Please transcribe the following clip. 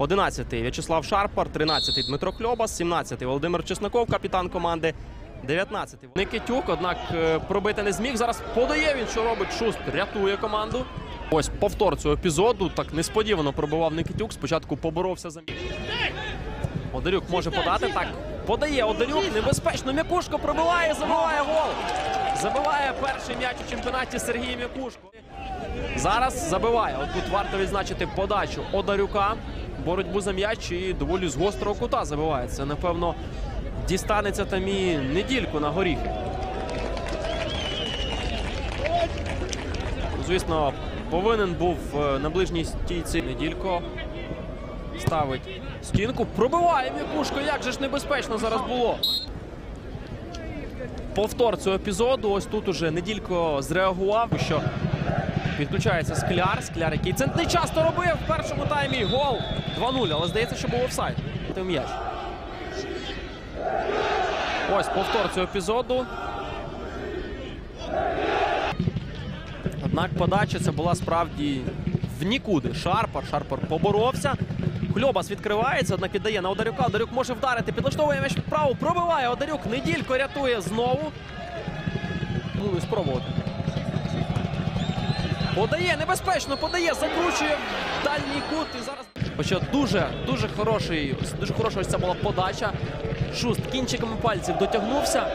11-й В'ячеслав Шарпар, 13-й Дмитро Хльобас, 17-й Володимир Чесноков, капітан команди. 19-й Никитюк, однак е, пробити не зміг. Зараз подає він, що робить Шуст, рятує команду. Ось повтор цього епізоду. Так несподівано пробивав Никитюк. Спочатку поборовся за. Одарюк може подати. Так, подає Одарюк. Небезпечно. М'якушко пробиває, забиває гол. Забиває перший м'яч у чемпіонаті Сергій М'якушко. Зараз забиває. От тут варто відзначити подачу Одарюка. Боротьбу за м'яч і доволі з гострого кута забиває. Це, напевно, дістанеться там і недільку на горіхи. Звісно, повинен був е, на ближній стійці неділько. Ставить стінку, пробиває м'якушко. Як же ж небезпечно зараз було. Повтор цього епізоду. Ось тут уже неділько зреагував, що підключається скляр. Скляр, який це не часто робив в першому таймі. Гол 2-0, але здається, що був офсайд. М'яч. Ось повтор цього епізоду. Однак подача це була справді в нікуди. Шарпар. Шарпар поборовся. Хльобас відкривається, однак віддає на Одарюка. Одарюк може вдарити, підлаштовує м'яч вправо, пробиває Одарюк. Неділько рятує знову. Ну, і спробувати. Подає, небезпечно подає, закручує дальній кут. І зараз. Хоча дуже, дуже хороший, дуже хороша ось ця була подача. Шуст кінчиками пальців дотягнувся.